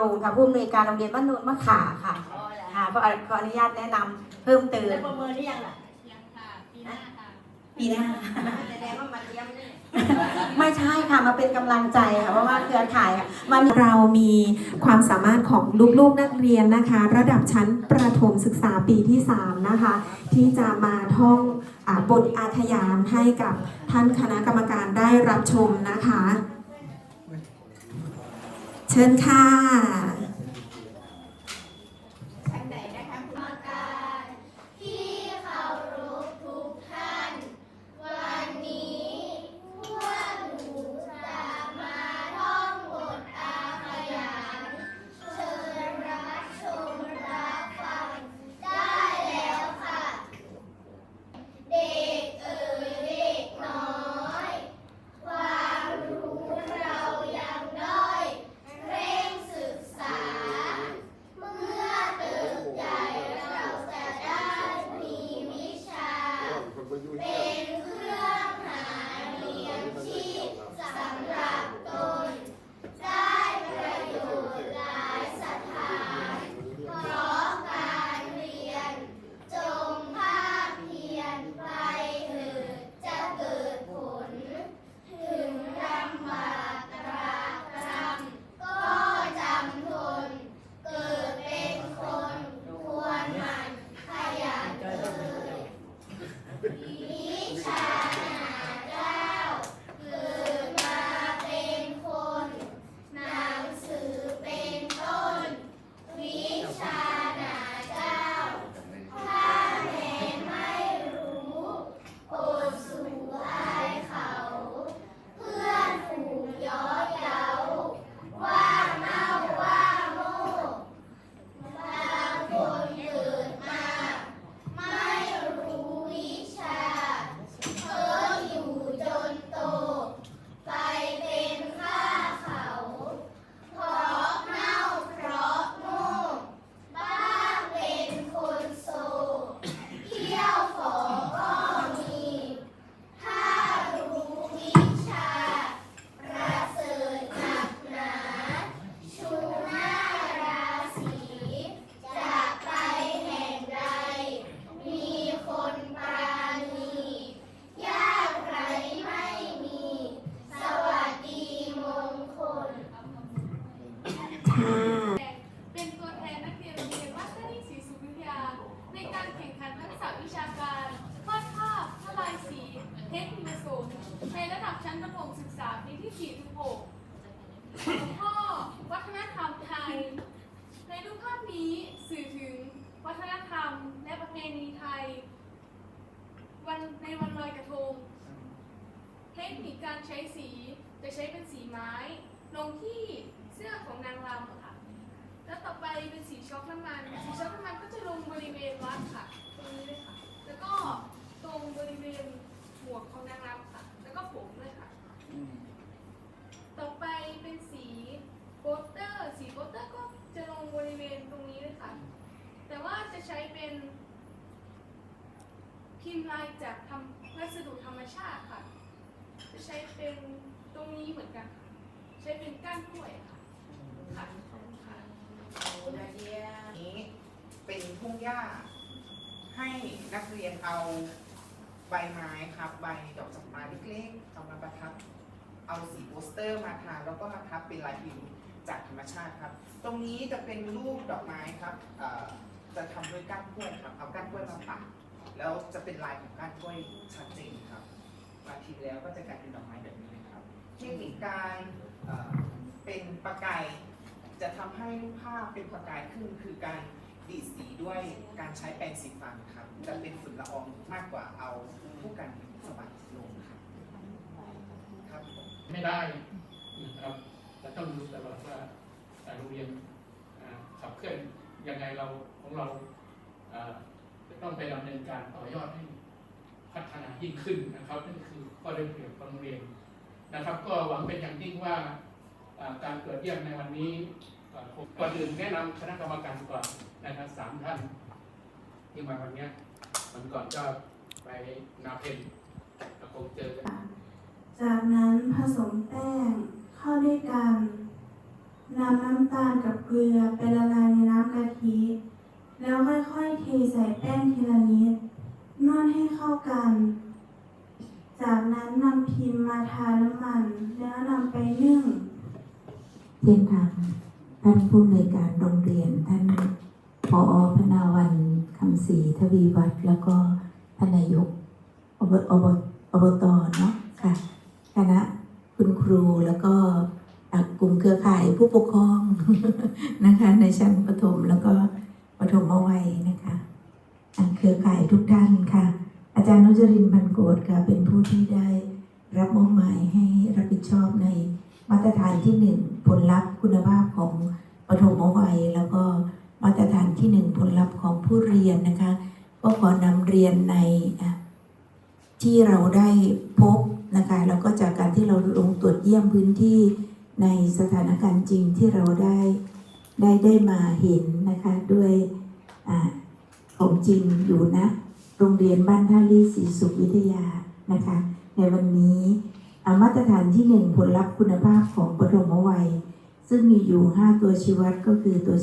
รธรรมรงค์ค่ะผู้อำนวยการโรงเรียนบ้านโนนมะขาค่ะอ๋อเหรอค่ะขอขออนุญาตแนะนำเพิ่มเติแล้มวประเมินหรือยังล่ะยังค่ะปีหน้าค่ะ ปีหน้า แสดงว่ามันเตรียมนี่ไม่ใช่ค่ะมาเป็นกำลังใจค่ะเพราะว่าเครือข่ายค่ะมัน เรามีความสามารถของลูกๆนักเรียนนะคะ ระดับชั้นประถมศึกษาปีที่ 3 นะคะ ที่จะมาท่องอาบทอาทยานให้กับท่านคณะกรรมการได้รับชมนะคะ เชิญค่ะ รม และประเพณีไทย วันในวันลอยกระทง เทคนิคการใช้สีจะใช้เป็นสีไม้ ลงที่เสื้อของนางรำค่ะ แล้วต่อไปเป็นสีช็อกน้ำมัน สีช็อกน้ำมันก็จะลงบริเวณวัดค่ะ ตรงนี้เลยค่ะ แล้วก็ตรงบริเวณหมวกของนางรำค่ะ แล้วก็ผมด้วยค่ะ ต่อไปเป็นสีโปสเตอร์ สีโปสเตอร์ก็จะลงบริเวณตรงนี้เลยค่ะ แต่ว่าจะใช้เป็นพิมพ์ลายจากทำวัสดุธรรมชาติค่ะ จะใช้เป็นตรงนี้เหมือนกันค่ะใช้เป็นก้านกล้วยค่ะค่ะค่ะโอ้นาเดียนี้เป็นทุ่งหญ้า ให้นักเรียนเอาใบไม้ครับใบดอกจอกไม้เล็กๆเอามาประทับ เอาสีโปสเตอร์มาทาแล้วก็มาทับเป็นลายพิมพ์จากธรรมชาติครับ ตรงนี้จะเป็นรูปดอกไม้ครับเอ่อ จะทำด้วยก้านกล้วยครับเอาก้านกล้วยมาปักแล้วจะเป็นลายของก้านกล้วยชัดเจนครับมาทีแล้วก็จะกลายเป็นดอกไม้แบบนี้เลยครับเทคนิคการเอ่อเป็นประกายจะทำให้รูปภาพเป็นประกายขึ้น คือการดีดสีด้วยการใช้แปรงสีฟันครับจะเป็นฝุ่นละอองมากกว่าเอาผู้กันสะบัดลงครับครับผม ไม่ได้นะครับเราต้องรู้ตลอดว่าเอ่อโรงเรียนอ่าขับเคลื่อนยังไงเรา ของเราจะต้องไปดำเนินการต่อยอดให้พัฒนายิ่งขึ้นนะครับนั่นคือข้อได้เปรียบของโรงเรียนนะครับ ก็หวังเป็นอย่างยิ่งว่าการตรวจเยี่ยมในวันนี้ก่อนอื่นแนะนำคณะกรรมการก่อนนะครับสามท่านที่มาวันนี้วันก่อนก็ไปนาเพนก็คงเจอกันจากนั้นผสมแป้งเข้าด้วยกันนำน้ำตาลกับเกลือไปละลายในน้ำกะทิ แล้วค่อยๆเทใส่แป้งทีละนิดนวดให้เข้ากัน จากนั้นนำพิมพ์มาทาน้ำมัน แล้วนำไปนึ่งเช่นทางท่านผู้อำนวยการโรงเรียนท่านพอพนาวันคำศรีทวีวัฒน์แล้วก็ท่านนายกอบอบอบตเนาะค่ะคณะคุณครูแล้วก็กลุ่มเครือข่ายผู้ปกครองนะคะในชั้นประถมแล้วก็ ประถมวัยนะคะอะเครือข่ายทุกท่านค่ะ อาจารย์นุจรินทร์พันโกดค่ะ เป็นผู้ที่ได้รับมอบหมายให้รับผิดชอบในมาตรฐานที่หนึ่งผลลัพธ์คุณภาพของปฐมวัย แล้วก็มาตรฐานที่หนึ่งผลลัพธ์ของผู้เรียนนะคะ ก็ขอนำเรียนในที่เราได้พบนะคะแล้วก็จากการที่เราลงตรวจเยี่ยมพื้นที่ในสถานการณ์จริงที่เราได้ได้ได้มาเห็นนะคะ ด้วยอของจริงอยู่นะ โรงเรียนบ้านท่าลี่ศรีสุขวิทยานะคะ ในวันนี้มาตรฐานที่หนึ่งผลลัพธ์คุณภาพของปฐมวัย ซึ่งมีอยู่ 5 ตัวชี้วัดก็คือตัว